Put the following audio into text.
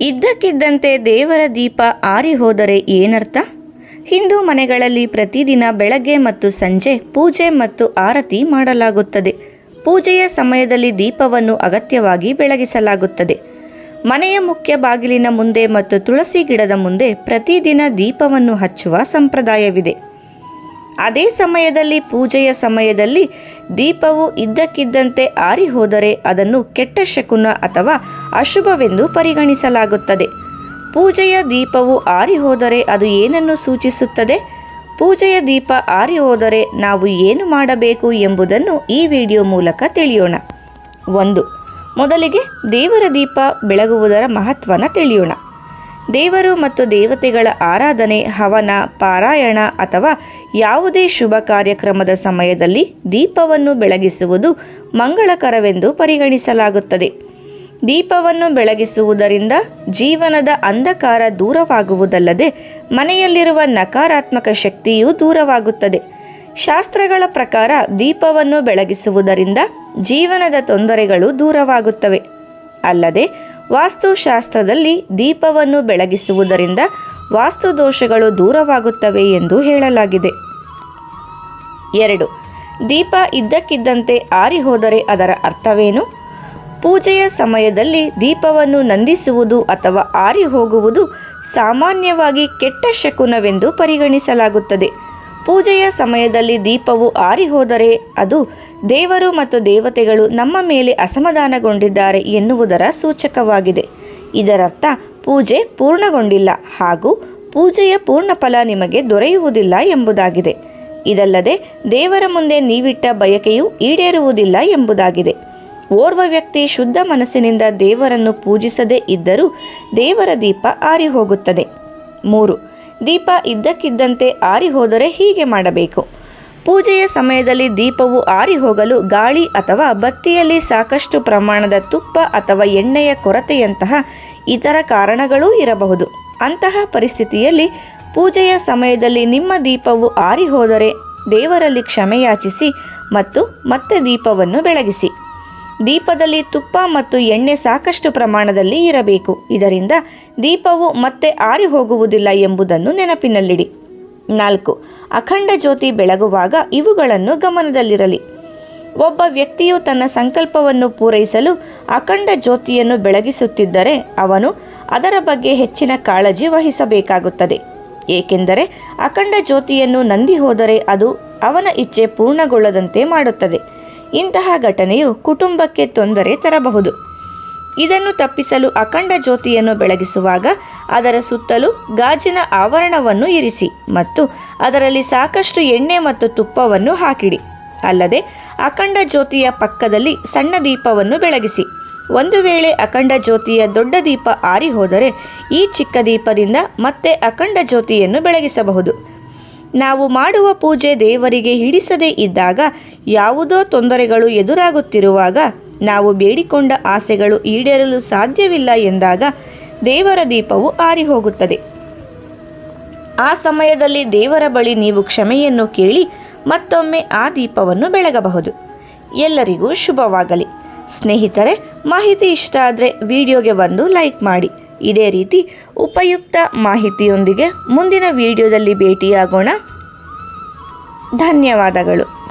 ಇದ್ದಕ್ಕಿದ್ದಂತೆ ದೇವರ ದೀಪ ಆರಿ ಹೋದರೆ ಏನರ್ಥ? ಹಿಂದೂ ಮನೆಗಳಲ್ಲಿ ಪ್ರತಿದಿನ ಬೆಳಗ್ಗೆ ಮತ್ತು ಸಂಜೆ ಪೂಜೆ ಮತ್ತು ಆರತಿ ಮಾಡಲಾಗುತ್ತದೆ. ಪೂಜೆಯ ಸಮಯದಲ್ಲಿ ದೀಪವನ್ನು ಅಗತ್ಯವಾಗಿ ಬೆಳಗಿಸಲಾಗುತ್ತದೆ. ಮನೆಯ ಮುಖ್ಯ ಬಾಗಿಲಿನ ಮುಂದೆ ಮತ್ತು ತುಳಸಿ ಗಿಡದ ಮುಂದೆ ಪ್ರತಿದಿನ ದೀಪವನ್ನು ಹಚ್ಚುವ ಸಂಪ್ರದಾಯವಿದೆ. ಅದೇ ಸಮಯದಲ್ಲಿ, ಪೂಜೆಯ ಸಮಯದಲ್ಲಿ ದೀಪವು ಇದ್ದಕ್ಕಿದ್ದಂತೆ ಆರಿ ಹೋದರೆ ಅದನ್ನು ಕೆಟ್ಟ ಶಕುನ ಅಥವಾ ಅಶುಭವೆಂದು ಪರಿಗಣಿಸಲಾಗುತ್ತದೆ. ಪೂಜೆಯ ದೀಪವು ಆರಿ ಹೋದರೆ ಅದು ಏನನ್ನು ಸೂಚಿಸುತ್ತದೆ? ಪೂಜೆಯ ದೀಪ ಆರಿ ಹೋದರೆ ನಾವು ಏನು ಮಾಡಬೇಕು ಎಂಬುದನ್ನು ಈ ವಿಡಿಯೋ ಮೂಲಕ ತಿಳಿಯೋಣ. ಒಂದು, ಮೊದಲಿಗೆ ದೇವರ ದೀಪ ಬೆಳಗುವುದರ ಮಹತ್ವನ ತಿಳಿಯೋಣ. ದೇವರು ಮತ್ತು ದೇವತೆಗಳ ಆರಾಧನೆ, ಹವನ, ಪಾರಾಯಣ ಅಥವಾ ಯಾವುದೇ ಶುಭ ಕಾರ್ಯಕ್ರಮದ ಸಮಯದಲ್ಲಿ ದೀಪವನ್ನು ಬೆಳಗಿಸುವುದು ಮಂಗಳಕರವೆಂದು ಪರಿಗಣಿಸಲಾಗುತ್ತದೆ. ದೀಪವನ್ನು ಬೆಳಗಿಸುವುದರಿಂದ ಜೀವನದ ಅಂಧಕಾರ ದೂರವಾಗುವುದಲ್ಲದೆ ಮನೆಯಲ್ಲಿರುವ ನಕಾರಾತ್ಮಕ ಶಕ್ತಿಯೂ ದೂರವಾಗುತ್ತದೆ. ಶಾಸ್ತ್ರಗಳ ಪ್ರಕಾರ ದೀಪವನ್ನು ಬೆಳಗಿಸುವುದರಿಂದ ಜೀವನದ ತೊಂದರೆಗಳು ದೂರವಾಗುತ್ತವೆ. ಅಲ್ಲದೆ ವಾಸ್ತುಶಾಸ್ತ್ರದಲ್ಲಿ ದೀಪವನ್ನು ಬೆಳಗಿಸುವುದರಿಂದ ವಾಸ್ತು ದೋಷಗಳು ದೂರವಾಗುತ್ತವೆ ಎಂದು ಹೇಳಲಾಗಿದೆ. ಎರಡು. ದೀಪ ಇದ್ದಕ್ಕಿದ್ದಂತೆ ಆರಿ ಹೋದರೆ ಅದರ ಅರ್ಥವೇನು? ಪೂಜೆಯ ಸಮಯದಲ್ಲಿ ದೀಪವನ್ನು ನಂದಿಸುವುದು ಅಥವಾ ಆರಿ ಹೋಗುವುದು ಸಾಮಾನ್ಯವಾಗಿ ಕೆಟ್ಟ ಶಕುನವೆಂದು ಪರಿಗಣಿಸಲಾಗುತ್ತದೆ. ಪೂಜೆಯ ಸಮಯದಲ್ಲಿ ದೀಪವು ಆರಿ ಹೋದರೆ ಅದು ದೇವರು ಮತ್ತು ದೇವತೆಗಳು ನಮ್ಮ ಮೇಲೆ ಅಸಮಾಧಾನಗೊಂಡಿದ್ದಾರೆ ಎನ್ನುವುದರ ಸೂಚಕವಾಗಿದೆ. ಇದರರ್ಥ, ಪೂಜೆ ಪೂರ್ಣಗೊಂಡಿಲ್ಲ ಹಾಗೂ ಪೂಜೆಯ ಪೂರ್ಣ ಫಲ ನಿಮಗೆ ದೊರೆಯುವುದಿಲ್ಲ ಎಂಬುದಾಗಿದೆ. ಇದಲ್ಲದೆ, ದೇವರ ಮುಂದೆ ನೀವಿಟ್ಟ ಬಯಕೆಯು ಈಡೇರುವುದಿಲ್ಲ ಎಂಬುದಾಗಿದೆ. ಓರ್ವ ವ್ಯಕ್ತಿ ಶುದ್ಧ ಮನಸ್ಸಿನಿಂದ ದೇವರನ್ನು ಪೂಜಿಸದೇ ಇದ್ದರೂ ದೇವರ ದೀಪ ಆರಿ ಹೋಗುತ್ತದೆ ಮೂರು ದೀಪ ಇದ್ದಕ್ಕಿದ್ದಂತೆ ಆರಿ ಹೋದರೆ ಹೀಗೆ ಮಾಡಬೇಕು. ಪೂಜೆಯ ಸಮಯದಲ್ಲಿ ದೀಪವು ಆರಿ ಹೋಗಲು ಗಾಳಿ ಅಥವಾ ಬತ್ತಿಯಲ್ಲಿ ಸಾಕಷ್ಟು ಪ್ರಮಾಣದ ತುಪ್ಪ ಅಥವಾ ಎಣ್ಣೆಯ ಕೊರತೆಯಂತಹ ಇತರ ಕಾರಣಗಳೂ ಇರಬಹುದು. ಅಂತಹ ಪರಿಸ್ಥಿತಿಯಲ್ಲಿ ಪೂಜೆಯ ಸಮಯದಲ್ಲಿ ನಿಮ್ಮ ದೀಪವು ಆರಿ ಹೋದರೆ ದೇವರಲ್ಲಿ ಕ್ಷಮೆಯಾಚಿಸಿ ಮತ್ತು ಮತ್ತೆ ದೀಪವನ್ನು ಬೆಳಗಿಸಿ. ದೀಪದಲ್ಲಿ ತುಪ್ಪ ಮತ್ತು ಎಣ್ಣೆ ಸಾಕಷ್ಟು ಪ್ರಮಾಣದಲ್ಲಿ ಇರಬೇಕು. ಇದರಿಂದ ದೀಪವು ಮತ್ತೆ ಆರಿ ಹೋಗುವುದಿಲ್ಲ ಎಂಬುದನ್ನು ನೆನಪಿನಲ್ಲಿಡಿ. ನಾಲ್ಕು, ಅಖಂಡ ಜ್ಯೋತಿ ಬೆಳಗುವಾಗ ಇವುಗಳನ್ನು ಗಮನದಲ್ಲಿರಲಿ. ಒಬ್ಬ ವ್ಯಕ್ತಿಯು ತನ್ನ ಸಂಕಲ್ಪವನ್ನು ಪೂರೈಸಲು ಅಖಂಡ ಜ್ಯೋತಿಯನ್ನು ಬೆಳಗಿಸುತ್ತಿದ್ದರೆ ಅವನು ಅದರ ಬಗ್ಗೆ ಹೆಚ್ಚಿನ ಕಾಳಜಿ ವಹಿಸಬೇಕಾಗುತ್ತದೆ. ಏಕೆಂದರೆ ಅಖಂಡ ಜ್ಯೋತಿಯನ್ನು ನಂದಿ ಹೋದರೆ ಅದು ಅವನ ಇಚ್ಛೆ ಪೂರ್ಣಗೊಳ್ಳದಂತೆ ಮಾಡುತ್ತದೆ. ಇಂತಹ ಘಟನೆಯು ಕುಟುಂಬಕ್ಕೆ ತೊಂದರೆ ತರಬಹುದು. ಇದನ್ನು ತಪ್ಪಿಸಲು ಅಖಂಡ ಜ್ಯೋತಿಯನ್ನು ಬೆಳಗಿಸುವಾಗ ಅದರ ಸುತ್ತಲೂ ಗಾಜಿನ ಆವರಣವನ್ನು ಇರಿಸಿ ಮತ್ತು ಅದರಲ್ಲಿ ಸಾಕಷ್ಟು ಎಣ್ಣೆ ಮತ್ತು ತುಪ್ಪವನ್ನು ಹಾಕಿಡಿ. ಅಲ್ಲದೆ ಅಖಂಡ ಜ್ಯೋತಿಯ ಪಕ್ಕದಲ್ಲಿ ಸಣ್ಣ ದೀಪವನ್ನು ಬೆಳಗಿಸಿ. ಒಂದು ವೇಳೆ ಅಖಂಡ ಜ್ಯೋತಿಯ ದೊಡ್ಡ ದೀಪ ಆರಿ ಹೋದರೆ ಈ ಚಿಕ್ಕ ದೀಪದಿಂದ ಮತ್ತೆ ಅಖಂಡ ಜ್ಯೋತಿಯನ್ನು ಬೆಳಗಿಸಬಹುದು. ನಾವು ಮಾಡುವ ಪೂಜೆ ದೇವರಿಗೆ ಹಿಡಿಸದೇ ಇದ್ದಾಗ ಯಾವುದೋ ತೊಂದರೆಗಳು ಎದುರಾಗುತ್ತಿರುವಾಗ ನಾವು ಬೇಡಿಕೊಂಡ ಆಸೆಗಳು ಈಡೇರಲು ಸಾಧ್ಯವಿಲ್ಲ ಎಂದಾಗ ದೇವರ ದೀಪವು ಆರಿ ಹೋಗುತ್ತದೆ ಆ ಸಮಯದಲ್ಲಿ ದೇವರ ಬಳಿ ನೀವು ಕ್ಷಮೆಯನ್ನು ಕೇಳಿ ಮತ್ತೊಮ್ಮೆ ಆ ದೀಪವನ್ನು ಬೆಳಗಬಹುದು. ಎಲ್ಲರಿಗೂ ಶುಭವಾಗಲಿ. ಸ್ನೇಹಿತರೆ, ಮಾಹಿತಿ ಇಷ್ಟ ಆದರೆ ವಿಡಿಯೋಗೆ ಒಂದು ಲೈಕ್ ಮಾಡಿ. ಇದೇ ರೀತಿ ಉಪಯುಕ್ತ ಮಾಹಿತಿಯೊಂದಿಗೆ ಮುಂದಿನ ವಿಡಿಯೋದಲ್ಲಿ ಭೇಟಿಯಾಗೋಣ. ಧನ್ಯವಾದಗಳು.